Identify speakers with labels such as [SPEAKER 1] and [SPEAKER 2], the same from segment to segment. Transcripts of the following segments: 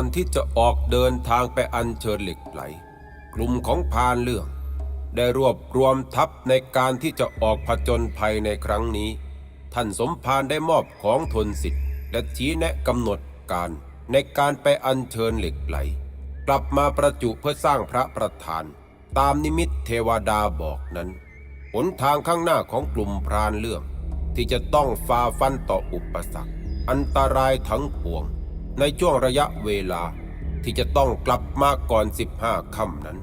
[SPEAKER 1] อนที่จะออกเดินทางไปอัญเชิญเหล็กไหล กลุ่มของพรานเรื่อง ได้รวบรวมทัพในการที่จะออกผจญภัยในครั้งนี้ ท่านสมภารได้มอบของทนสิทธิ์ และชี้แนะกำหนดการในการไปอัญเชิญเหล็กไหล กลับมาประจุเพื่อสร้างพระประธาน ตามนิมิตเทวดาบอกนั้นหนทางข้างหน้าของกลุ่มพรานเรื่อง ที่จะต้องฝ่าฟันต่ออุปสรรค อันตรายทั้งปวง ในช่วงระยะเวลาที่จะต้องกลับมาก่อน 15ค่ำนั้น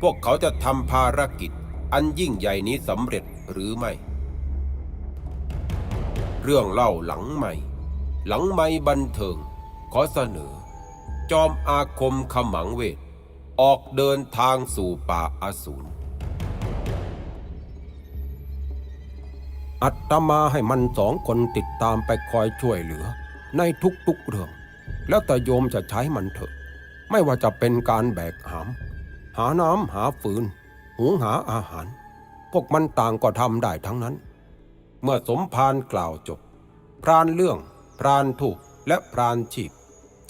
[SPEAKER 1] พวกเขาจะทำภารกิจอันยิ่งใหญ่นี้สำเร็จหรือไม่ เรื่องเล่าหลังใหม่ หลังไม่บันเทิง ขอเสนอ จอมอาคมขมังเวท ออกเดินทางสู่ป่าอสูร
[SPEAKER 2] อัตมาให้มันสองคนติดตามไปคอยช่วยเหลือ ในทุกๆเรื่อง แล้วแต่โยมจะใช้มันเถอะ ไม่ว่าจะเป็นการแบกหาม หาน้ำหาฟืน หุงหาอาหาร พวกมันต่างก็ทำได้ทั้งนั้น เมื่อสมภารกล่าวจบ พรานเรื่อง พรานถูกและพรานชีพ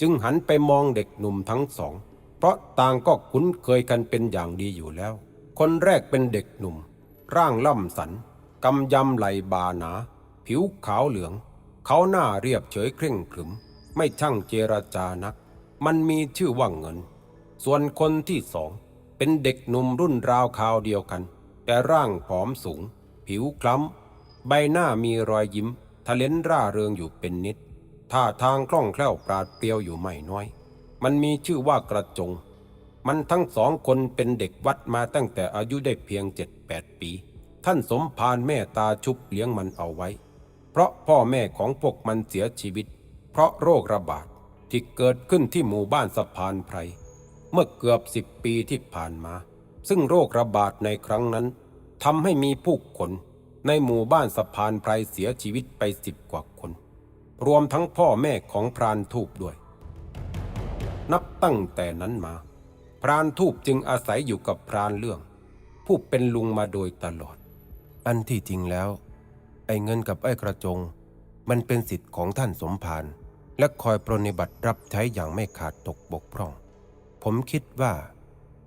[SPEAKER 2] จึงหันไปมองเด็กหนุ่มทั้งสอง เพราะต่างก็คุ้นเคยกันเป็นอย่างดีอยู่แล้ว คนแรกเป็นเด็กหนุ่ม ร่างล่ำสันกำยำไหลบาหนา ผิวขาวเหลือง เขาหน้าเรียบเฉยเคร่งขรึม ไม่ช่างเจรจานัก มันมีชื่อว่าเงิน ส่วนคนที่สองเป็นเด็กหนุ่มรุ่นราวคราวเดียวกัน แต่ร่างผอมสูง ผิวคล้ำ ใบหน้ามีรอยยิ้มทะเลนร่าเริงอยู่เป็นนิด ท่าทางคล่องแคล่วปราดเปรียวอยู่ไม่น้อย มันมีชื่อว่ากระจง มันทั้งสองคนเป็นเด็กวัดมาตั้งแต่อายุได้เพียงเจ็ดแปดปี ท่านสมภารแม่ตาชุบเลี้ยงมันเอาไว้ เพราะพ่อแม่ของพวกมันเสียชีวิต เพราะโรคระบาดที่เกิดขึ้นที่หมู่บ้านสะพานไพร เมื่อเกือบสิบปีที่ผ่านมา ซึ่งโรคระบาดในครั้งนั้นทำให้มีผู้คนในหมู่บ้านสะพานไพรเสียชีวิตไปสิบกว่าคน รวมทั้งพ่อแม่ของพรานทูบด้วย นับตั้งแต่นั้นมา พรานทูบจึงอาศัยอยู่กับพรานเรื่อง ผู้เป็นลุงมาโดยตลอด อันที่จริงแล้ว ไอ้เงินกับไอ้กระจง มันเป็นสิทธิ์ของท่านสมภาร และคอยปรนิบัติรับใช้อย่างไม่ขาดตกบกพร่อง ผมคิดว่า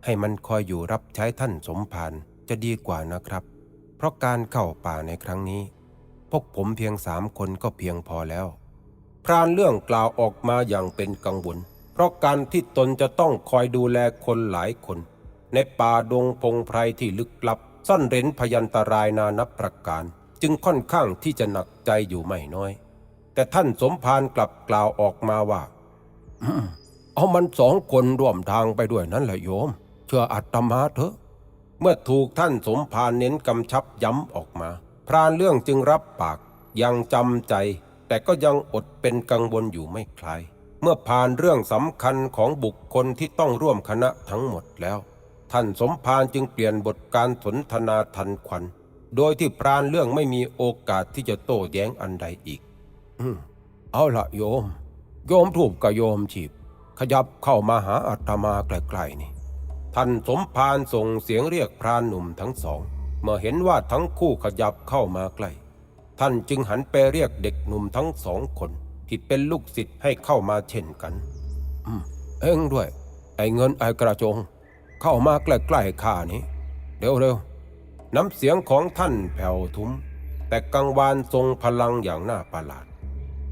[SPEAKER 2] ให้มันคอยอยู่รับใช้ท่านสมภารจะดีกว่านะครับ เพราะการเข้าป่าในครั้งนี้ พวกผมเพียงสามคนก็เพียงพอแล้ว พรานเรื่องกล่าวออกมาอย่างเป็นกังวล เพราะการที่ตนจะต้องคอยดูแลคนหลายคน ในป่าดงพงไพรที่ลึกลับ ซ่อนเร้นพยันตรายนานับประการ จึงค่อนข้างที่จะหนักใจอยู่ไม่น้อย แต่ท่านสมภารกลับกล่าวออกมาว่า เอามันสองคนร่วมทางไปด้วยนั่นแหละโยม เชื่ออัตมาเถอะ เมื่อถูกท่านสมภารเน้นกำชับย้ำออกมา พรานเรื่องจึงรับปากยังจำใจ แต่ก็ยังอดเป็นกังวลอยู่ไม่คลาย เมื่อผ่านเรื่องสำคัญของบุคคลที่ต้องร่วมคณะทั้งหมดแล้ว ท่านสมภารจึงเปลี่ยนบทการสนทนาทันควัน โดยที่พรานเรื่องไม่มีโอกาสที่จะโต้แย้งอันใดอีก เอาละโยม โยมถูกกับโยมฉีบ ขยับเข้ามาหาอาตมาใกล้ๆนี่ ท่านสมภารส่งเสียงเรียกพรานหนุ่มทั้งสอง เมื่อเห็นว่าทั้งคู่ขยับเข้ามาใกล้ ท่านจึงหันไปเรียกเด็กหนุ่มทั้งสองคนที่เป็นลูกศิษย์ให้เข้ามาเช่นกัน อืม เอ็งด้วย ไอ้เงินไอ้กระจง เข้ามาใกล้ๆข้านี้เร็วๆน้ำเสียงของท่านแผ่วทุ้ม แต่กังวานทรงพลังอย่างน่าประหลาด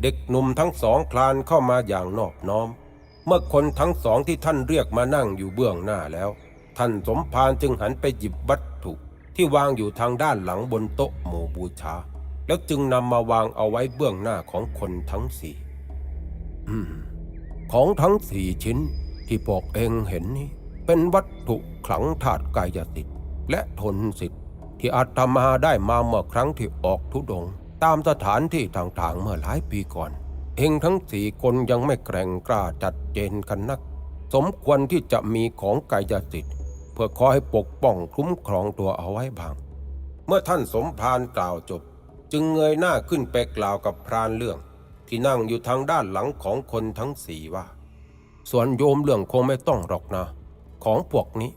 [SPEAKER 2] เด็กหนุ่มทั้งสองคลานเข้ามาอย่างนอบน้อม เมื่อคนทั้งสองที่ท่านเรียกมานั่งอยู่เบื้องหน้าแล้ว ท่านสมภารจึงหันไปหยิบวัตถุที่วางอยู่ทางด้านหลังบนโต๊ะหมู่บูชา แล้วจึงนำมาวางเอาไว้เบื้องหน้าของคนทั้งสี่ของทั้งสี่ชิ้นที่พวกเองเห็นนี่เป็นวัตถุขลังธาตุกายสิทธิ์และทนสิทธิ์ที่อาตมาได้มาเมื่อครั้งที่ออกทุดง ตามสถานที่ต่างๆ เมื่อหลายปีก่อน เองทั้งสี่คนยังไม่แกร่งกล้าจัดเจนกันนัก สมควรที่จะมีของกายสิทธิ์เพื่อคอยปกป้องคุ้มครองตัวเอาไว้บ้าง เมื่อท่านสมภารกล่าวจบ จึงเงยหน้าขึ้นไปกล่าวกับพรานเรื่อง ที่นั่งอยู่ทางด้านหลังของคนทั้งสี่ว่า ส่วนโยมเรื่องคงไม่ต้องหรอกนะ ของพวกนี้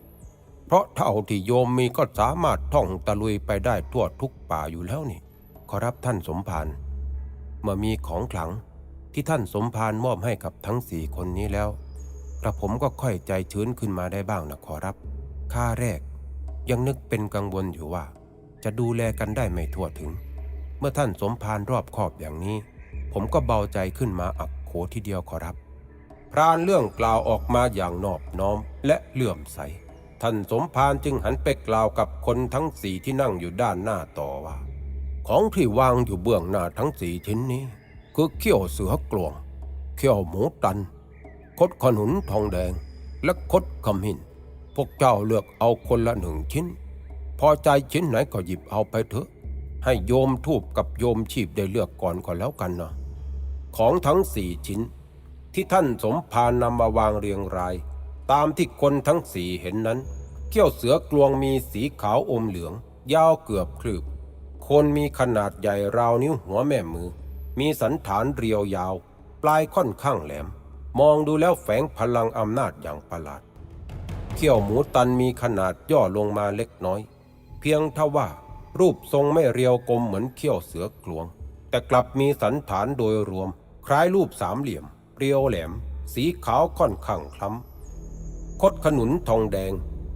[SPEAKER 2] เพราะเท่าที่โยมมีก็สามารถท่องตะลุยไปได้ทั่วทุกป่าอยู่แล้วนี่ ขอรับท่านสมภารเมื่อมีของขลังที่ท่านสมภารมอบให้กับทั้งสี่คนนี้แล้ว กระผมก็ค่อยใจชื้นขึ้นมาได้บ้างนะขอรับข้าแรก ยังนึกเป็นกังวลอยู่ว่า จะดูแลกันได้ไม่ทั่วถึง เมื่อท่านสมภารรอบคอบอย่างนี้ ผมก็เบาใจขึ้นมาอักโขทีเดียวขอรับ พรานเรื่องกล่าวออกมาอย่างนอบน้อมและเลื่อมใส ท่านสมภารจึงหันไปกล่าวกับคนทั้งสี่ที่นั่งอยู่ด้านหน้าต่อว่า ของที่วางอยู่เบื้องหน้าทั้งสี่ชิ้นนี้ คือเขี้ยวเสือกลวง เขี้ยวหมูตัน คดขนุนทองแดง และคดขมิ้น พวกเจ้าเลือกเอาคนละหนึ่งชิ้น พอใจชิ้นไหนก็หยิบเอาไปเถอะ ให้โยมทูบกับโยมชีพได้เลือกก่อนก็แล้วกันนะของทั้งสี่ชิ้น ที่ท่านสมภารนำมาวางเรียงราย ตามที่คนทั้งสี่เห็นนั้น เขี้ยวเสือกลวงมีสีขาวอมเหลือง ยาวเกือบคลืบ คนมีขนาดใหญ่ราวนิ้วหัวแม่มือ มีสันฐานเรียวยาว ปลายค่อนข้างแหลม มองดูแล้วแฝงพลังอำนาจอย่างประหลาด เขี้ยวหมูตันมีขนาดย่อลงมาเล็กน้อย เพียงเท่าว่ารูปทรงไม่เรียวกลมเหมือนเขี้ยวเสือกลวง แต่กลับมีสันฐานโดยรวม คล้ายรูปสามเหลี่ยม เรียวแหลม สีขาวค่อนข้างคล้ำคดขนุนทองแดง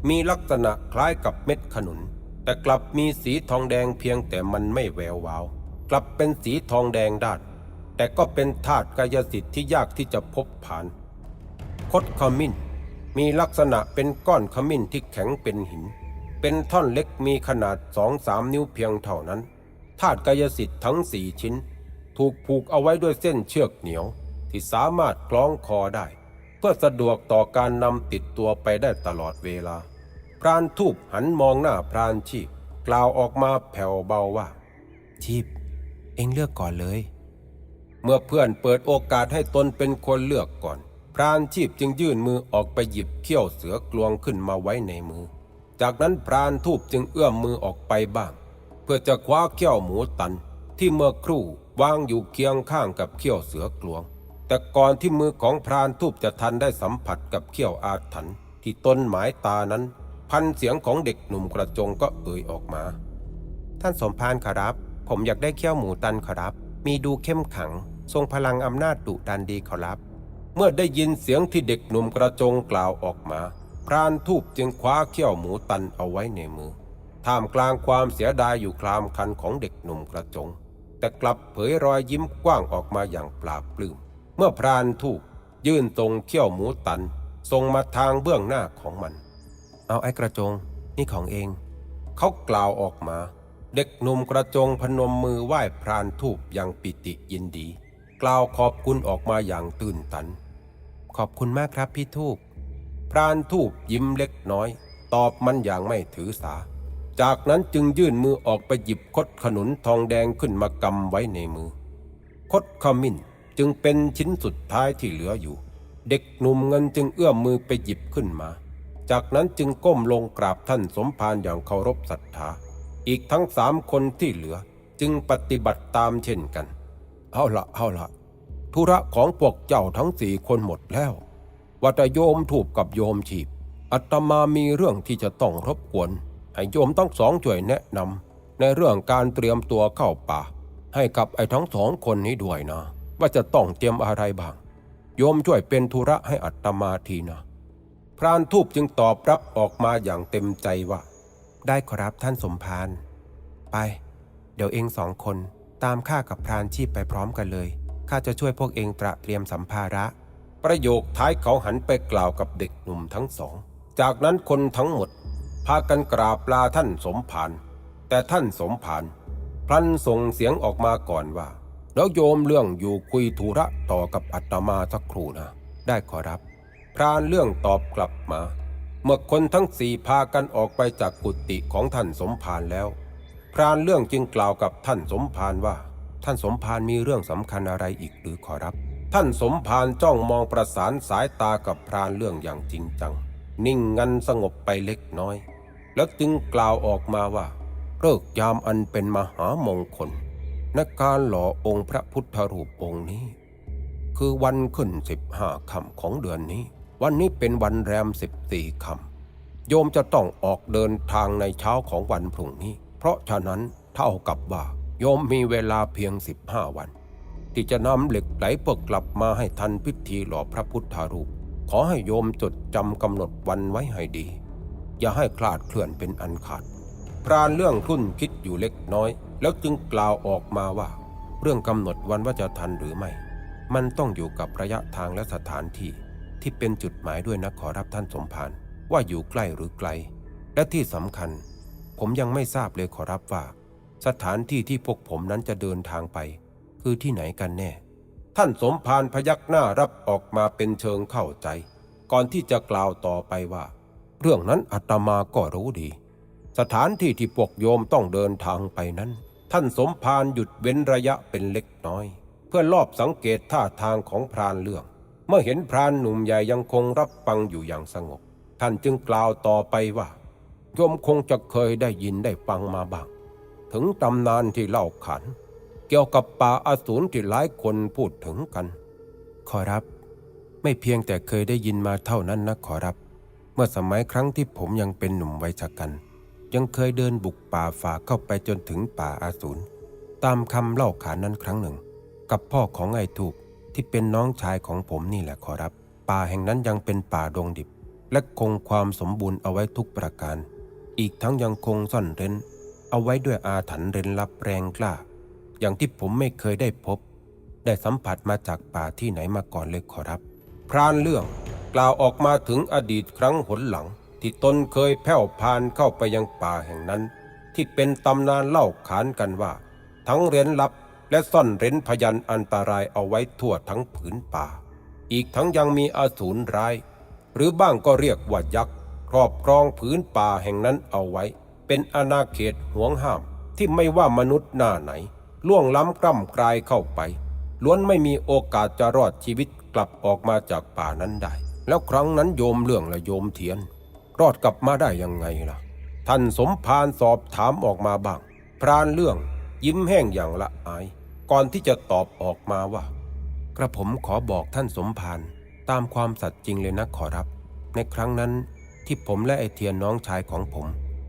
[SPEAKER 2] มีลักษณะคล้ายกับเม็ดขนุน แต่กลับมีสีทองแดงเพียงแต่มันไม่แวววาว กลับเป็นสีทองแดงด้านแต่ก็เป็นธาตุกายสิทธิ์ที่ยากที่จะพบผ่าน คดขมิ้น มีลักษณะเป็นก้อนขมิ้นที่แข็งเป็นหิน เป็นท่อนเล็กมีขนาดสองสามนิ้วเพียงเท่านั้นธาตุกายสิทธิ์ทั้งสี่ชิ้น ถูกผูกเอาไว้ด้วยเส้นเชือกเหนียว ที่สามารถคล้องคอได้ เพื่อสะดวกต่อการนำติดตัวไปได้ตลอดเวลา พรานทูบหันมองหน้าพรานชีพ กล่าวออกมาแผ่วเบาว่า ชีพ เอ็งเลือกก่อนเลย เมื่อเพื่อนเปิดโอกาสให้ตนเป็นคนเลือกก่อน พรานชีพจึงยื่นมือออกไปหยิบเขี้ยวเสือกลวงขึ้นมาไว้ในมือ จากนั้นพรานทูบจึงเอื้อมมือออกไปบ้าง เพื่อจะคว้าเขี้ยวหมูตัน ที่เมื่อครู่วางอยู่เคียงข้างกับเขี้ยวเสือกลวง แต่ก่อนที่มือของพรานทูบจะทันได้สัมผัสกับเขี้ยวอาถรรพ์ที่ต้นหมายตานั้น พันเสียงของเด็กหนุ่มกระจงก็เอ่ยออกมา ท่านสมภารขอรับ ผมอยากได้เขี้ยวหมูตันขอรับ มีดูเข้มขัง ทรงพลังอำนาจดุดันดีขอรับ เมื่อได้ยินเสียงที่เด็กหนุ่มกระจงกล่าวออกมา พรานทูบจึงคว้าเขี้ยวหมูตันเอาไว้ในมือ ท่ามกลางความเสียดายอยู่คลามคันของเด็กหนุ่มกระจง แต่กลับเผยรอยยิ้มกว้างออกมาอย่างปราบปลื้ม เมื่อพรานทูบยื่นตรงเขี้ยวหมูตันส่งมาทางเบื้องหน้าของมัน เอาไอ้กระจง นี่ของเอง เขากล่าวออกมา เด็กหนุ่มกระจงพนมมือไหว้พรานทูบอย่างปิติยินดี กล่าวขอบคุณออกมาอย่างตื่นตัน ขอบคุณมากครับพี่ทูบพรานทูบยิ้มเล็กน้อย ตอบมันอย่างไม่ถือสา จากนั้นจึงยื่นมือออกไปหยิบคดขนุนทองแดงขึ้นมากำไว้ในมือ คดขมิ้นจึงเป็นชิ้นสุดท้ายที่เหลืออยู่ เด็กหนุ่มเงินจึงเอื้อมมือไปหยิบขึ้นมา จากนั้นจึงก้มลงกราบท่านสมภารอย่างเคารพศรัทธา อีกทั้งสามคนที่เหลือจึงปฏิบัติตามเช่นกัน เอาละเอาละธุระของพวกเจ้าทั้งสี่คนหมดแล้ววัตโยมถูกกับโยมชีพอัตมามีเรื่องที่จะต้องรบกวนให้โยมทั้งสองช่วยแนะนำในเรื่องการเตรียมตัวเข้าป่า ให้กับไอ้ทั้งสองคนนี้ด้วยนะ ว่าจะต้องเตรียมอะไรบ้าง โยมช่วยเป็นธุระให้อัตมาทีนะ พรานทูบจึงตอบรับออกมาอย่างเต็มใจว่า ได้ขอรับท่านสมภารไป เดี๋ยวเองสองคนตามข้ากับพรานชีพไปพร้อมกันเลยข้าจะช่วยพวกเองตระเตรียมสัมภาระ ประโยคท้ายเขาหันไปกล่าวกับเด็กหนุ่มทั้งสอง จากนั้นคนทั้งหมด พากันกราบลาท่านสมภารแต่ท่านสมภารพลันส่งเสียงออกมาก่อนว่า แล้วโยมเรื่องอยู่คุยธุระต่อกับอัตมาสักครู่นะ ได้ขอรับ พรานเรื่องตอบกลับมา เมื่อคนทั้งสี่พากันออกไปจากกุฏิของท่านสมภารแล้ว พรานเรื่องจึงกล่าวกับท่านสมภารว่า ท่านสมภารมีเรื่องสำคัญอะไรอีกหรือขอรับ ท่านสมภารจ้องมองประสานสายตากับพรานเรื่องอย่างจริงจัง นิ่งงันสงบไปเล็กน้อย แล้วจึงกล่าวออกมาว่าเลิกยามอันเป็นมหามงคลในการหล่อองค์พระพุทธรูปองค์นี้ คือวันขึ้นสิบห้าค่ำของเดือนนี้ วันนี้เป็นวันแรมสิบสี่ค่ำโยมจะต้องออกเดินทางในเช้าของวันพรุ่งนี้ เพราะฉะนั้นเท่ากับว่า โยมมีเวลาเพียงสิบห้าวัน ที่จะนำเหล็กไหลเพื่อกลับมาให้ทันพิธีหล่อพระพุทธรูป ขอให้โยมจดจำกำหนดวันไว้ให้ดี อย่าให้คลาดเคลื่อนเป็นอันขาด พรานเรื่องรุ่นคิดอยู่เล็กน้อย แล้วจึงกล่าวออกมาว่า เรื่องกำหนดวันว่าจะทันหรือไม่ มันต้องอยู่กับระยะทางและสถานที่ ที่เป็นจุดหมายด้วยนะขอรับท่านสมภารว่าอยู่ใกล้หรือไกล และที่สำคัญ ผมยังไม่ทราบเลยขอรับว่า สถานที่ที่พวกผมนั้นจะเดินทางไป คือที่ไหนกันแน่ ท่านสมภารพยักหน้ารับออกมาเป็นเชิงเข้าใจ ก่อนที่จะกล่าวต่อไปว่า เรื่องนั้นอาตมาก็รู้ดี สถานที่ที่พวกโยมต้องเดินทางไปนั้น ท่านสมภารหยุดเว้นระยะเป็นเล็กน้อย เพื่อลอบสังเกตท่าทางของพรานเรื่อง มื่อเห็นพรานหนุ่มใหญ่ยังคงรับฟังอยู่อย่างสงบ ท่านจึงกล่าวต่อไปว่าโยมคงจะเคยได้ยินได้ฟังมาบ้าง ถึงตำนานที่เล่าขานเกี่ยวกับป่าอสูรที่หลายคนพูดถึงกัน ขอรับ ไม่เพียงแต่เคยได้ยินมาเท่านั้นนะขอรับ เมื่อสมัยครั้งที่ผมยังเป็นหนุ่มวัยชะกัน ยังเคยเดินบุกป่าฝ่าเข้าไปจนถึงป่าอาสูรตามคำเล่าขานนั้นครั้งหนึ่ง กับพ่อของไอ้ถูก ที่เป็นน้องชายของผมนี่แหละขอรับ ป่าแห่งนั้นยังเป็นป่าดงดิบ และคงความสมบูรณ์เอาไว้ทุกประการ อีกทั้งยังคงซ่อนเร้น เอาไว้ด้วยอาถรรพ์เร้นลับแรงกล้า อย่างที่ผมไม่เคยได้พบ ได้สัมผัสมาจากป่าที่ไหนมาก่อนเลยขอรับ พรานเรื่องกล่าวออกมาถึงอดีตครั้งหนหลัง ที่ตนเคยแผ่วพานเข้าไปยังป่าแห่งนั้น ที่เป็นตำนานเล่าขานกันว่า ทั้งเร้นลับ และซ่อนเร้นพยันอันตรายเอาไว้ทั่วทั้งผืนป่า อีกทั้งยังมีอสูรร้าย หรือบ้างก็เรียกว่ายักษ์ครอบครองผืนป่าแห่งนั้นเอาไว้ เป็นอาณาเขตห่วงห้ามที่ไม่ว่ามนุษย์หน้าไหน ล่วงล้ำกล้ำกลายเข้าไป ล้วนไม่มีโอกาสจะรอดชีวิตกลับออกมาจากป่านั้นได้ แล้วครั้งนั้นโยมเรื่องและโยมเทียน รอดกลับมาได้ยังไงล่ะ ท่านสมภารสอบถามออกมาบ้าง พรานเรื่องยิ้มแห้งอย่างละอาย ก่อนที่จะตอบออกมาว่า กระผมขอบอกท่านสมภารตามความสัตย์จริงเลยนะขอรับ ในครั้งนั้นที่ผมและไอเทียนน้องชายของผม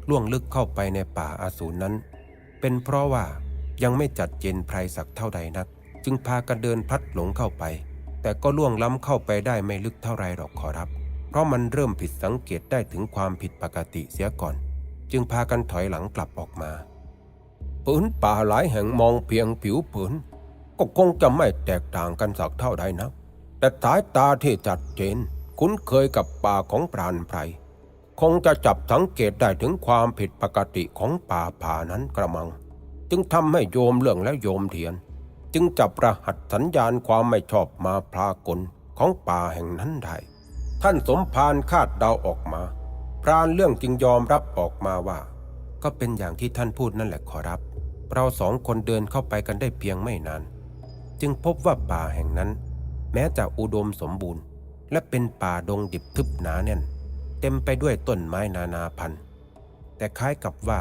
[SPEAKER 2] ล่วงลึกเข้าไปในป่าอาสูรนั้น เป็นเพราะว่ายังไม่จัดเจนไพรสักเท่าใดนัก จึงพากันเดินพลัดหลงเข้าไป แต่ก็ล่วงล้ำเข้าไปได้ไม่ลึกเท่าไรหรอกขอรับ เพราะมันเริ่มผิดสังเกตได้ถึงความผิดปกติเสียก่อน จึงพากันถอยหลังกลับออกมา ปืนป่าหลายแห่งมองเพียงผิวเผินก็คงจะไม่แตกต่างกันสักเท่าใดนะ แต่สายตาที่จัดเจน คุ้นเคยกับป่าของปราณไพรคงจะจับสังเกตได้ถึงความผิดปกติของป่าผ่านั้นกระมัง จึงทำให้โยมเรื่องและโยมเทียน จึงจับรหัสสัญญาณความไม่ชอบมาพากลของป่าแห่งนั้นได้ ท่านสมภารคาดเดาออกมา พรานเรื่องจึงยอมรับออกมาว่า ก็เป็นอย่างที่ท่านพูดนั่นแหละขอรับ เราสองคนเดินเข้าไปกันได้เพียงไม่นาน จึงพบว่าป่าแห่งนั้น แม้จะอุดมสมบูรณ์ และเป็นป่าดงดิบทึบหนาแน่น เต็มไปด้วยต้นไม้นานาพันธุ์ แต่คล้ายกับว่า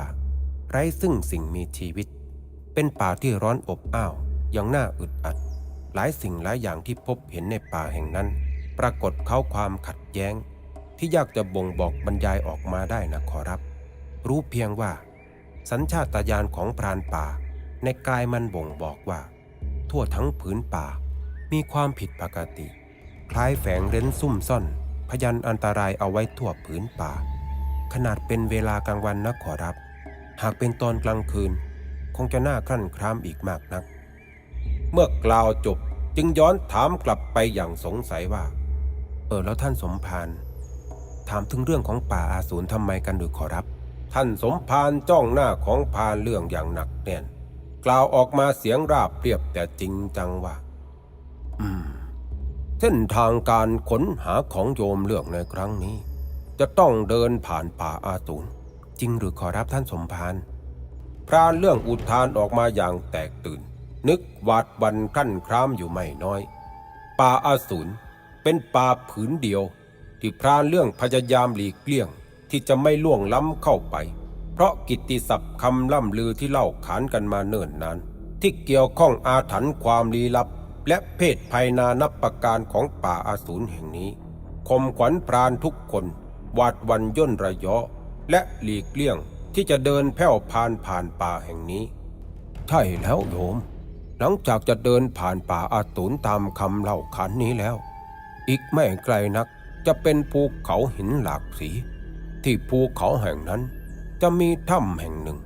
[SPEAKER 2] ไร้ซึ่งสิ่งมีชีวิต เป็นป่าที่ร้อนอบอ้าวย่างน่าอึดอัด หลายสิ่งหลายอย่างที่พบเห็นในป่าแห่งนั้น ปรากฏเขาความขัดแย้ง ที่ยากจะบ่งบอกบรรยายออกมาได้นะขอรับ รู้เพียงว่า สัญชาตญาณของพรานป่า ในกายมันบ่งบอกว่า ทั่วทั้งผืนป่ามีความผิดปกติ คล้ายแฝงเร้นซุ่มซ่อน พยันอันตรายเอาไว้ทั่วผืนป่า ขนาดเป็นเวลากลางวันนะขอรับ หากเป็นตอนกลางคืน คงจะน่าครั่นครามอีกมากนัก เมื่อกล่าวจบจึงย้อนถามกลับไปอย่างสงสัยว่า เออแล้วท่านสมภารถามถึงเรื่องของป่าอาสูรทำไมกันหรือขอรับ ท่านสมภารจ้องหน้าของพานเรื่องอย่างหนักแน่น กล่าวออกมาเสียงราบเรียบแต่จริงจังว่า อืม เส้นทางการค้นหาของโยมเรื่องในครั้งนี้ จะต้องเดินผ่านป่าอาสูรจริงหรือขอรับท่านสมภารพรานเรื่องอุทานออกมาอย่างแตกตื่น นึกหวาดหวันคลั่นครามอยู่ไม่น้อย ป่าอาสูรเป็นป่าผืนเดียว ที่พรานเรื่องพยายามหลีกเลี่ยง ที่จะไม่ล่วงล้ำเข้าไป เพราะกิตติศัพท์คำล่ำลือที่เล่าขานกันมาเนิ่นนาน ที่เกี่ยวข้องอาถรรพ์ความลี้ลับ และเพศภัยนานับประการของป่าอาสูรแห่งนี้คมขวัญพรานทุกคนหวาดวันย่นระยะ และหลีกเลี่ยงที่จะเดินแผ่วพานผ่านป่าแห่งนี้ ใช่แล้วโยม หลังจากจะเดินผ่านป่าอาตูนตามคำเล่าขานนี้แล้ว อีกไม่ไกลนักจะเป็นภูเขาหินหลากสี ที่ภูเขาแห่งนั้น จะมีถ้ำแห่งหนึ่ง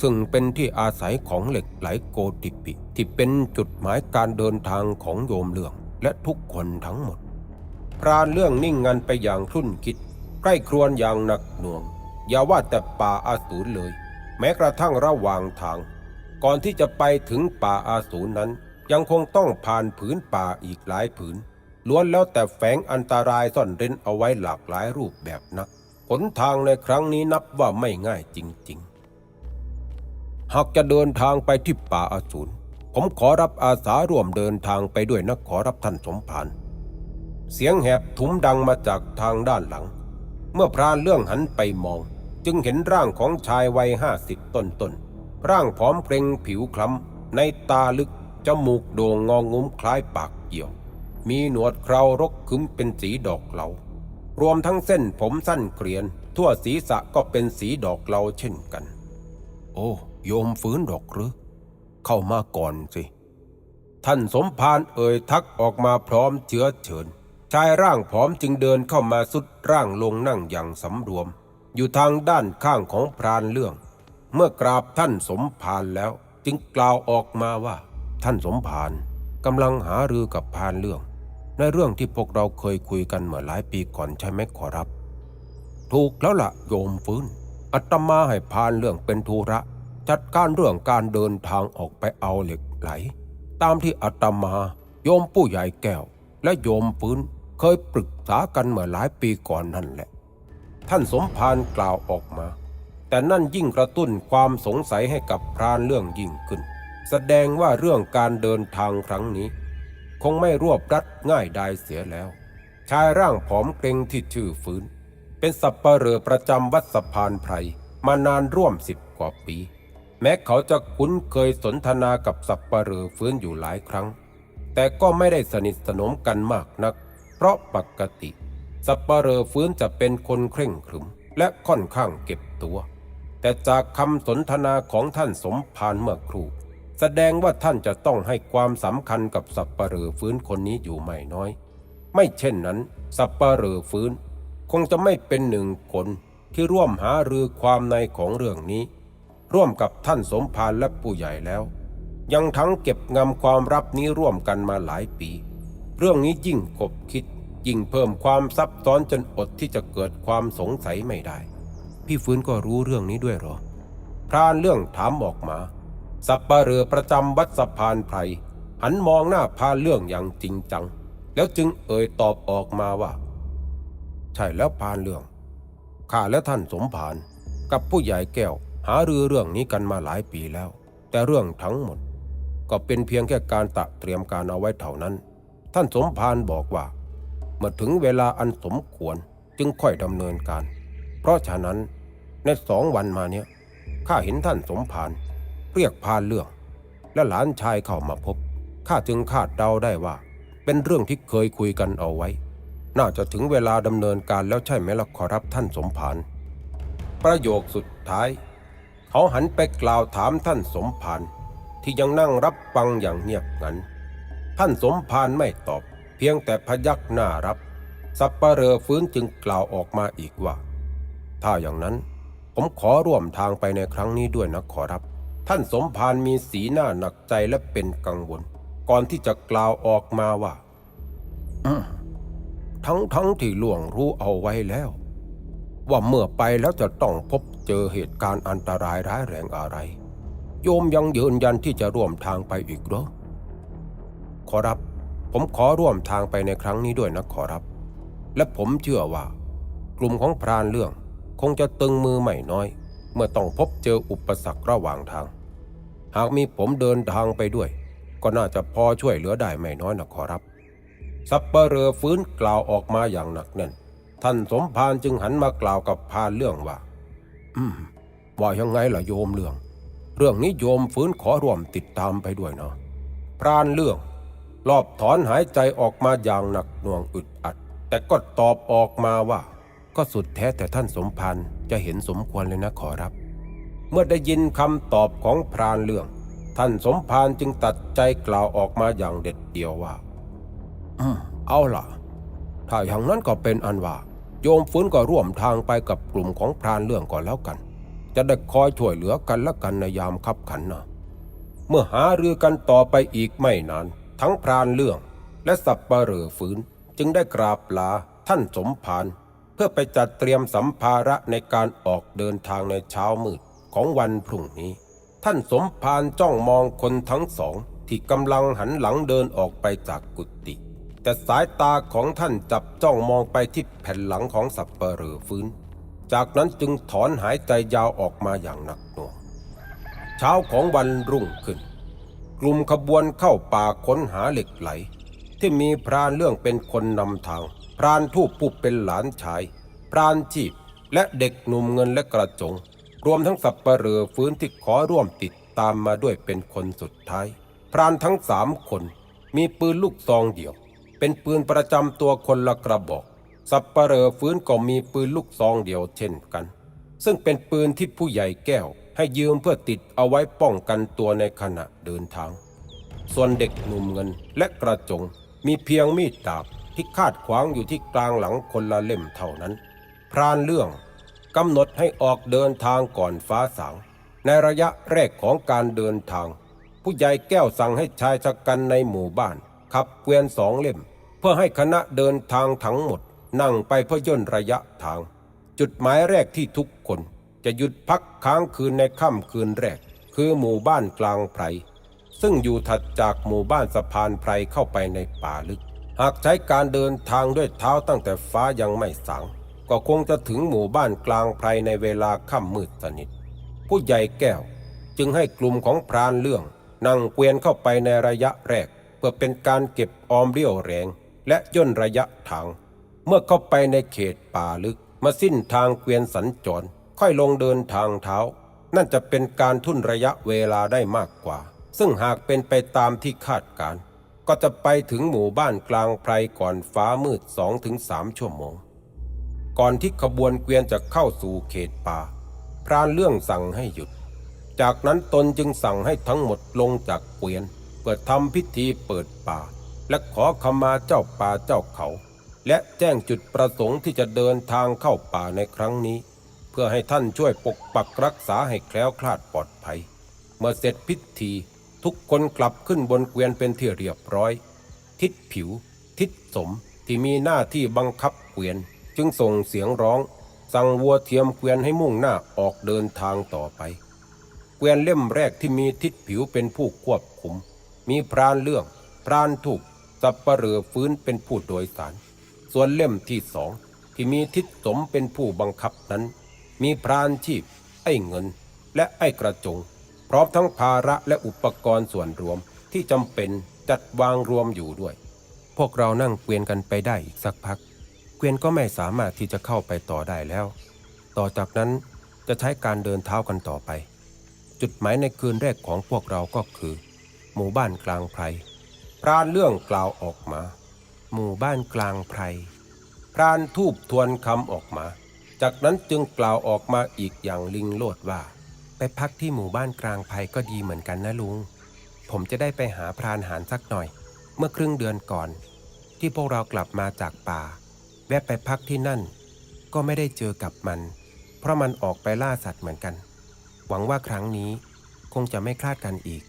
[SPEAKER 2] ซึ่งเป็นที่อาศัยของเหล็กไหลโกติปิ ที่เป็นจุดหมายการเดินทางของโยมเลืองและทุกคนทั้งหมด พรานเรื่องนิ่งงันไปอย่างครุ่นคิด ใกล้ครวญอย่างหนักหน่วง อย่าว่าแต่ป่าอาสูรเลย แม้กระทั่งระหว่างทาง ก่อนที่จะไปถึงป่าอาสูรนั้น ยังคงต้องผ่านผืนป่าอีกหลายผืนล้วนแล้วแต่แฝงอันตรายซ่อนเร้นเอาไว้หลากหลายรูปแบบนัก หนทางในครั้งนี้นับว่าไม่ง่ายจริง ๆ หากจะเดินทางไปที่ป่าอาสูรผมขอรับอาสาร่วมเดินทางไปด้วยนะขอรับท่านสมภารเสียงแหบทุ้มดังมาจากทางด้านหลัง เมื่อพรานเรื่องหันไปมอง จึงเห็นร่างของชายวัยห้าสิบต้นๆร่างผอมเกรงผิวคล้ำ ในตาลึก จมูกโด่งงองงุ้มคล้ายปากเกี่ยว มีหนวดเครารกขึ้มเป็นสีดอกเหลา รวมทั้งเส้นผมสั้นเกรียน ทั่วศีรษะก็เป็นสีดอกเหลาเช่นกัน โอ้ โยมฟื้นดอกหรือ เข้ามาก่อนสิ ท่านสมภารเอ่ยทักออกมาพร้อมเชื้อเชิญชายร่างผอมจึงเดินเข้ามาสุดร่างลงนั่งอย่างสำรวม อยู่ทางด้านข้างของพรานเรื่อง เมื่อกราบท่านสมภารแล้ว จึงกล่าวออกมาว่า ท่านสมภารกำลังหารือกับพรานเรื่อง ในเรื่องที่พวกเราเคยคุยกันเมื่อหลายปีก่อนใช่ไหมขอรับ ถูกแล้วล่ะโยมฟื้นอัตมาให้พานเรื่องเป็นธุระ จัดการเรื่องการเดินทางออกไปเอาเหล็กไหล ตามที่อัตมาโยมผู้ใหญ่แก้ว และโยมฟื้นเคยปรึกษากันเมื่อหลายปีก่อนนั่นแหละ ท่านสมภารกล่าวออกมา แต่นั่นยิ่งกระตุ้นความสงสัยให้กับพรานเรื่องยิ่งขึ้น แสดงว่าเรื่องการเดินทางครั้งนี้ คงไม่รวบรัดง่ายดายเสียแล้ว ชายร่างผอมเกรงที่ชื่อฟื้น เป็นสับปะเหร่อประจำวัดสะพานไพรมานานร่วมสิบกว่าปี แม้เขาจะคุ้นเคยสนทนากับสับปะเหร่อฟื้นอยู่หลายครั้ง แต่ก็ไม่ได้สนิทสนมกันมากนัก เพราะปกติสับปะเหร่อฟื้นจะเป็นคนเคร่งขรึม และค่อนข้างเก็บตัว แต่จากคำสนทนาของท่านสมภารเมื่อครู่ แสดงว่าท่านจะต้องให้ความสำคัญกับสับปะเหร่อฟื้นคนนี้อยู่ไม่น้อย ไม่เช่นนั้น สับปะเหร่อฟื้น คงจะไม่เป็นหนึ่งคนที่ร่วมหารือความในของเรื่องนี้ ร่วมกับท่านสมภารและผู้ใหญ่แล้ว ยังทั้งเก็บงำความลับนี้ร่วมกันมาหลายปี เรื่องนี้ยิ่งกบคิดยิ่งเพิ่มความซับซ้อนจนอดที่จะเกิดความสงสัยไม่ได้ พี่ฟื้นก็รู้เรื่องนี้ด้วยหรอพรานเรื่องถามออกมา สับปะเร่อประจำวัดสะพานไพรหันมองหน้าพานเรื่องอย่างจริงจัง แล้วจึงเอ่ยตอบออกมาว่า ใช่แล้วพานเรื่องข้าและท่านสมภารกับผู้ใหญ่แก้วหารือเรื่องนี้กันมาหลายปีแล้ว แต่เรื่องทั้งหมด ก็เป็นเพียงแค่การตะเตรียมการเอาไว้เท่านั้น ท่านสมภารบอกว่า เมื่อถึงเวลาอันสมควรจึงค่อยดำเนินการ เพราะฉะนั้นในสองวันมาเนี้ยข้าเห็นท่านสมภาร เรียกพานเรื่อง และหลานชายเข้ามาพบข้าจึงคาดเดาได้ว่า เป็นเรื่องที่เคยคุยกันเอาไว้ น่าจะถึงเวลาดำเนินการแล้วใช่ไหมล่ะขอรับท่านสมภารประโยคสุดท้าย เขาหันไปกล่าวถามท่านสมภารที่ยังนั่งรับฟังอย่างเงียบงันท่านสมภารไม่ตอบ เพียงแต่พยักหน้ารับ สับปะเรอฟื้นจึงกล่าวออกมาอีกว่า ถ้าอย่างนั้นผมขอร่วมทางไปในครั้งนี้ด้วยนะขอรับ ท่านสมภารมีสีหน้าหนักใจและเป็นกังวล ก่อนที่จะกล่าวออกมาว่าทั้งทั้งที่ล่วงรู้เอาไว้แล้ว ว่าเมื่อไปแล้วจะต้องพบเจอเหตุการณ์อันตรายร้ายแรงอะไร โยมยังยืนยันที่จะร่วมทางไปอีกเหรอขอรับ ผมขอร่วมทางไปในครั้งนี้ด้วยนะขอรับ และผมเชื่อว่า กลุ่มของพรานเรื่อง คงจะตึงมือไม่น้อย เมื่อต้องพบเจออุปสรรคระหว่างทาง หากมีผมเดินทางไปด้วย ก็น่าจะพอช่วยเหลือได้ไม่น้อยนะขอรับ สับปะเหรอฟื้นกล่าวออกมาอย่างหนักแน่น ท่านสมภารจึงหันมากล่าวกับพานเรื่องว่า อืม ว่ายังไงล่ะโยมเรื่อง เรื่องนี้โยมฟื้นขอร่วมติดตามไปด้วยเนาะพรานเรื่องรอบถอนหายใจออกมาอย่างหนักหน่วงอึดอัด แต่ก็ตอบออกมาว่า ก็สุดแท้แต่ท่านสมภารจะเห็นสมควรเลยนะขอรับ เมื่อได้ยินคำตอบของพรานเรื่อง ท่านสมภารจึงตัดใจกล่าวออกมาอย่างเด็ดเดี่ยวว่า อืม เอาล่ะ ถ้าอย่างนั้นก็เป็นอันว่า โยมฟื้นก็ร่วมทางไปกับกลุ่มของพรานเรื่องก่อนแล้วกัน จะได้คอยช่วยเหลือกันและกันในยามคับขันนะเมื่อหารือกันต่อไปอีกไม่นาน ทั้งพรานเรื่อง และสับปะเหร่อฟื้นจึงได้กราบลาท่านสมภารเพื่อไปจัดเตรียมสัมภาระในการออกเดินทางในเช้ามืด ของวันพรุ่งนี้ ท่านสมภารจ้องมองคนทั้งสองที่กำลังหันหลังเดินออกไปจากกุฏิแต่สายตาของท่านจับจ้องมองไปที่แผ่นหลังของสับเหร่อฟื้น จากนั้นจึงถอนหายใจยาวออกมาอย่างหนักหน่วงเช้าของวันรุ่งขึ้น กลุ่มขบวนเข้าป่าค้นหาเหล็กไหล ที่มีพรานเรื่องเป็นคนนำทาง พรานทูปผู้เป็นหลานชาย พรานชีพและเด็กหนุ่มเงินและกระจง รวมทั้งสับปะเหร่อฟื้นที่ขอร่วมติดตามมาด้วยเป็นคนสุดท้าย พรานทั้งสามคนมีปืนลูกซองเดียว เป็นปืนประจำตัวคนละกระบอก สับปะเหร่อฟื้นก็มีปืนลูกซองเดียวเช่นกัน ซึ่งเป็นปืนที่ผู้ใหญ่แก้ว ให้ยืมเพื่อติดเอาไว้ป้องกันตัวในขณะเดินทาง ส่วนเด็กหนุ่มเงินและกระจง มีเพียงมีดดาบที่คาดขวางอยู่ที่กลางหลังคนละเล่มเท่านั้น พรานเรื่อง กำหนดให้ออกเดินทางก่อนฟ้าสาง ในระยะแรกของการเดินทาง ผู้ใหญ่แก้วสั่งให้ชายชะกันในหมู่บ้าน ขับเกวียนสองเล่ม เพื่อให้คณะเดินทางทั้งหมด นั่งไปเพื่อย่นระยะทาง จุดหมายแรกที่ทุกคน จะหยุดพักค้างคืนในค่ำคืนแรก คือหมู่บ้านกลางไพรซึ่งอยู่ถัดจากหมู่บ้านสะพานไพรเข้าไปในป่าลึก หากใช้การเดินทางด้วยเท้าตั้งแต่ฟ้ายังไม่สาง ก็คงจะถึงหมู่บ้านกลางไพรในเวลาค่ำมืดสนิท ผู้ใหญ่แก้วจึงให้กลุ่มของพรานเรื่องนั่งเกวียนเข้าไปในระยะแรก เพื่อเป็นการเก็บออมเรี่ยวแรง และย่นระยะทาง เมื่อเข้าไปในเขตป่าลึก มาสิ้นทางเกวียนสัญจร ค่อยลงเดินทางเท้า นั่นจะเป็นการทุ่นระยะเวลาได้มากกว่า ซึ่งหากเป็นไปตามที่คาดการ ก็จะไปถึงหมู่บ้านกลางไพรก่อนฟ้ามืดสองถึงสามชั่วโมง ก่อนที่ขบวนเกวียนจะเข้าสู่เขตป่า พรานเรื่องสั่งให้หยุด จากนั้นตนจึงสั่งให้ทั้งหมดลงจากเกวียนเพื่อทำพิธีเปิดป่า และขอขมาเจ้าป่าเจ้าเขา และแจ้งจุดประสงค์ที่จะเดินทางเข้าป่าในครั้งนี้ เพื่อให้ท่านช่วยปกปักรักษาให้แคล้วคลาดปลอดภัย เมื่อเสร็จพิธีทุกคนกลับขึ้นบนเกวียนเป็นที่เรียบร้อย ทิศผิว ทิศสมที่มีหน้าที่บังคับเกวียน จึงส่งเสียงร้อง สั่งวัวเทียมเกวียนให้มุ่งหน้าออกเดินทางต่อไป เกวียนเล่มแรกที่มีทิศผิวเป็นผู้ควบคุม มีพรานเรื่อง พรานถูกสับปะเร่อฟื้นเป็นผู้โดยสาร ส่วนเล่มที่สองที่มีทิศสมเป็นผู้บังคับนั้น มีพรานชีพ ไอ้เงิน และไอ้กระจง พร้อมทั้งภาระและอุปกรณ์ส่วนรวมที่จำเป็นจัดวางรวมอยู่ด้วย พวกเรานั่งเกวียนกันไปได้อีกสักพัก เกวียนก็ไม่สามารถที่จะเข้าไปต่อได้แล้ว ต่อจากนั้นจะใช้การเดินเท้ากันต่อไป จุดหมายในคืนแรกของพวกเราก็คือ หมู่บ้านกลางไพรพรานเรื่องกล่าวออกมา หมู่บ้านกลางไพรพรานทูบทวนคำออกมา จากนั้นจึงกล่าวออกมาอีกอย่างลิงโลดว่า ไปพักที่หมู่บ้านกลางไพรก็ดีเหมือนกันนะลุง ผมจะได้ไปหาพรานหารสักหน่อย เมื่อครึ่งเดือนก่อน ที่พวกเรากลับมาจากป่า แวะไปพักที่นั่น ก็ไม่ได้เจอกับมัน เพราะมันออกไปล่าสัตว์เหมือนกัน หวังว่าครั้งนี้คงจะไม่คลาดกันอีก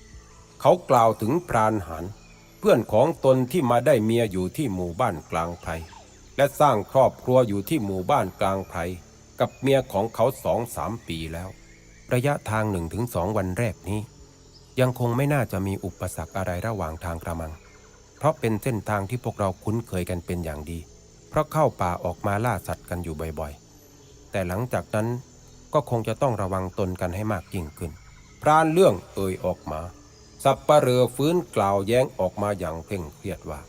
[SPEAKER 2] เขากล่าวถึงพรานหารเพื่อนของตนที่มาได้เมียอยู่ที่หมู่บ้านกลางไพรและสร้างครอบครัวอยู่ที่หมู่บ้านกลางไพรกับเมียของเขาสองสามปีแล้ว ระยะทางหนึ่งถึงสองวันแรกนี้ ยังคงไม่น่าจะมีอุปสรรคอะไรระหว่างทางกระมัง เพราะเป็นเส้นทางที่พวกเราคุ้นเคยกันเป็นอย่างดี เพราะเข้าป่าออกมาล่าสัตว์กันอยู่บ่อยๆ แต่หลังจากนั้นก็คงจะต้องระวังตนกันให้มากยิ่งขึ้น พรานเรื่องเอ่ยออกมา สับปะเร่อฟื้นกล่าวแย้งออกมาอย่างเคร่งเครียดว่า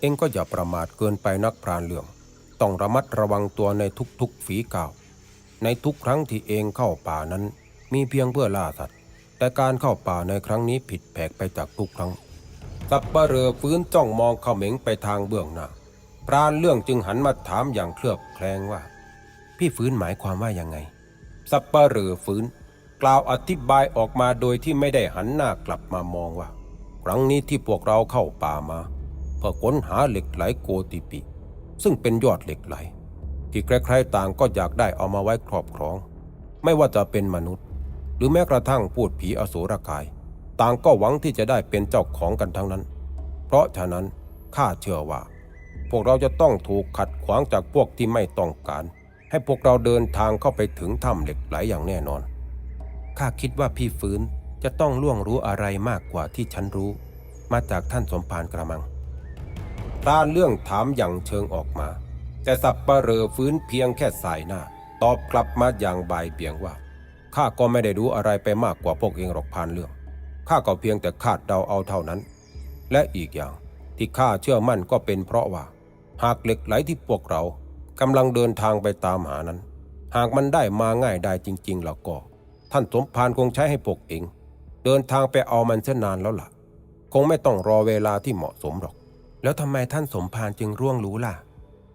[SPEAKER 2] เองก็อย่าประมาทเกินไปนักพรานเรื่อง ต้องระมัดระวังตัวในทุกๆฝีก้าว ในทุกครั้งที่เองเข้าป่านั้น มีเพียงเพื่อล่าสัตว์ แต่การเข้าป่าในครั้งนี้ผิดแผกไปจากทุกครั้ง สับปะเร่อฟื้นจ้องมองเขม็งไปทางเบื้องหน้า พรานเรื่องจึงหันมาถามอย่างเคลือบแคลงว่า พี่ฟื้นหมายความว่ายังไง สับปะเหร่อฟื้น กล่าวอธิบายออกมาโดยที่ไม่ได้หันหน้ากลับมามองว่า ครั้งนี้ที่พวกเราเข้าป่ามาเพื่อค้นหาเหล็กไหลโกติปิ ซึ่งเป็นยอดเหล็กไหล ที่ใครๆต่างก็อยากได้เอามาไว้ครอบครอง ไม่ว่าจะเป็นมนุษย์ หรือแม้กระทั่งพูดผีอสูรกาย ต่างก็หวังที่จะได้เป็นเจ้าของกันทั้งนั้น เพราะฉะนั้นข้าเชื่อว่า วกเราจะต้องถูกขัดขวางจากพวกที่ไม่ต้องการ ให้พวกเราเดินทางเข้าไปถึงถ้ำเหล็กไหลอย่างแน่นอน ข้าคิดว่าพี่ฟื้นจะต้องล่วงรู้อะไรมากกว่าที่ฉันรู้ มาจากท่านสมภารกระมังพรานเรื่องถามอย่างเชิงออกมา แต่สับปะเรอฟื้นเพียงแค่สายหน้า ตอบกลับมาอย่างบายเบี่ยงว่าข้าก็ไม่ได้รู้อะไรไปมากกว่าพวกเองหรอกพานเรื่องข้าก็เพียงแต่คาดเดาเอาเท่านั้น และอีกอย่างที่ข้าเชื่อมั่นก็เป็นเพราะว่า หากเหล็กไหลที่พวกเรากำลังเดินทางไปตามหานั้น หากมันได้มาง่ายได้จริง ๆ แล้วก็ ท่านสมภารคงใช้ให้พวกเอง เดินทางไปเอามันเส้นนานแล้วล่ะ คงไม่ต้องรอเวลาที่เหมาะสมหรอก แล้วทำไมท่านสมภารจึงร่วงรู้ล่ะ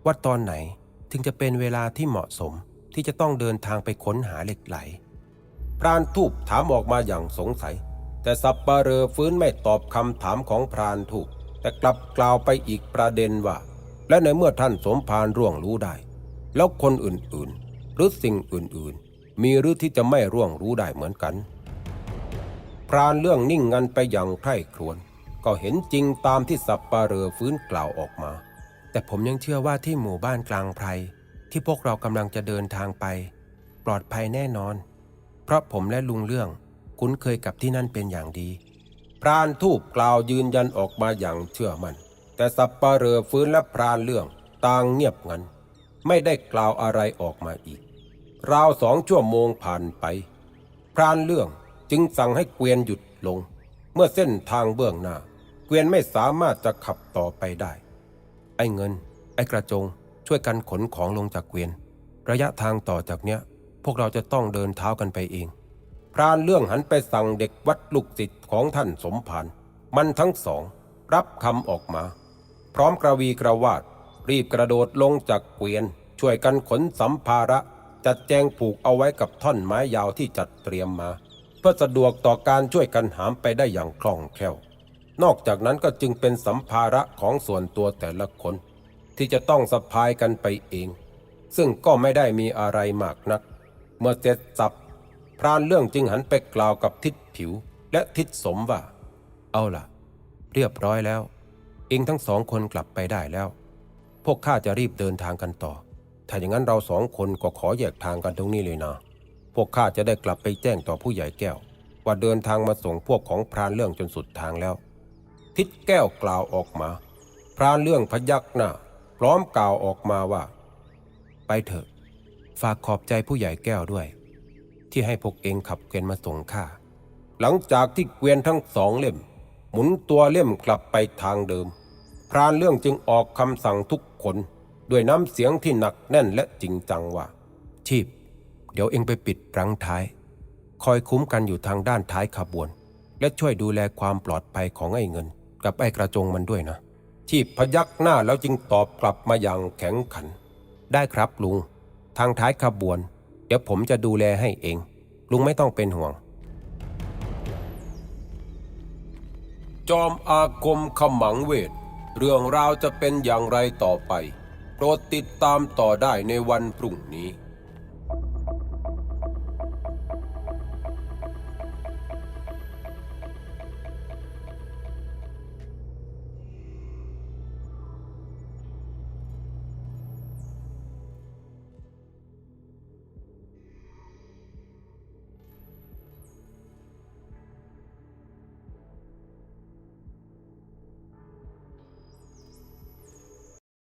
[SPEAKER 2] ว่าตอนไหนถึงจะเป็นเวลาที่เหมาะสมที่จะต้องเดินทางไปค้นหาเหล็กไหล พรานทูบถามออกมาอย่างสงสัย แต่สับปะเรอฟื้นไม่ตอบคำถามของพรานทูบแต่กลับกล่าวไปอีกประเด็นว่า และในเมื่อท่านสมภารร่วงรู้ได้ แล้วคนอื่นๆ หรือสิ่งอื่นๆ มีหรือที่จะไม่ร่วงรู้ได้เหมือนกัน พรานเรื่องนิ่งงันไปอย่างใคร่ครวญก็เห็นจริงตามที่สับปะเรอฟื้นกล่าวออกมา แต่ผมยังเชื่อว่าที่หมู่บ้านกลางไพรที่พวกเรากำลังจะเดินทางไป ปลอดภัยแน่นอน เพราะผมและลุงเรื่องคุ้นเคยกับที่นั่นเป็นอย่างดี พรานทูบกล่าวยืนยันออกมาอย่างเชื่อมัน่น แต่สับปะเหรอฟื้นและพรานเรื่องต่างเงียบงัน ไม่ได้กล่าวอะไรออกมาอีก ราวสองชั่วโมงผ่านไป พรานเรื่องจึงสั่งให้เกวียนหยุดลง เมื่อเส้นทางเบื้องหน้า เกวียนไม่สามารถจะขับต่อไปได้ ไอ้เงิน ไอ้กระจงช่วยกันขนของลงจากเกวียน ระยะทางต่อจากเนี้ย พวกเราจะต้องเดินเท้ากันไปเอง พรานเรื่องหันไปสั่งเด็กวัดลูกศิษย์ของท่านสมภารมันทั้งสอง รับคำออกมา พร้อมกระวีกระวาด รีบกระโดดลงจากเกวียน ช่วยกันขนสัมภาระ จัดแจงผูกเอาไว้กับท่อนไม้ยาวที่จัดเตรียมมา เพื่อสะดวกต่อการช่วยกันหามไปได้อย่างคล่องแคล่ว นอกจากนั้นก็จึงเป็นสัมภาระของส่วนตัวแต่ละคน ที่จะต้องสะพายกันไปเอง ซึ่งก็ไม่ได้มีอะไรมากนัก เมื่อเสร็จสับพรานเรื่องจึงหันไปกล่าวกับทิศผิวและทิศสมว่า เอาล่ะ เรียบร้อยแล้ว เองทั้งสองคนกลับไปได้แล้ว พวกข้าจะรีบเดินทางกันต่อ ถ้าอย่างนั้นเราสองคนก็ขอแยกทางกันตรงนี้เลยนะ พวกข้าจะได้กลับไปแจ้งต่อผู้ใหญ่แก้ว ว่าเดินทางมาส่งพวกของพรานเรื่องจนสุดทางแล้ว ทิศแก้วกล่าวออกมา พรานเรื่องพยักหน้าพร้อมกล่าวออกมาว่า ไปเถอะ ฝากขอบใจผู้ใหญ่แก้วด้วย ที่ให้พวกเองขับเกวียนมาส่งข้าหลังจากที่เกวียนทั้งสองเล่ม หมุนตัวเล่มกลับไปทางเดิม พรานเรื่องจึงออกคำสั่งทุกคน ด้วยน้ำเสียงที่หนักแน่นและจริงจังว่า ชีพ เดี๋ยวเองไปปิดรังท้าย คอยคุ้มกันอยู่ทางด้านท้ายขบวน และช่วยดูแลความปลอดภัยของไอ้เงิน กับไอ้กระจงมันด้วยนะ ชีพพยักหน้าแล้วจึงตอบกลับมาอย่างแข็งขัน ได้ครับลุง ทางท้ายขบวน เดี๋ยวผมจะดูแลให้เอง ลุงไม่ต้องเป็นห่วง
[SPEAKER 1] จอมอาคมขมังเวท เรื่องราวจะเป็นอย่างไรต่อไป โปรดติดตามต่อได้ในวันพรุ่งนี้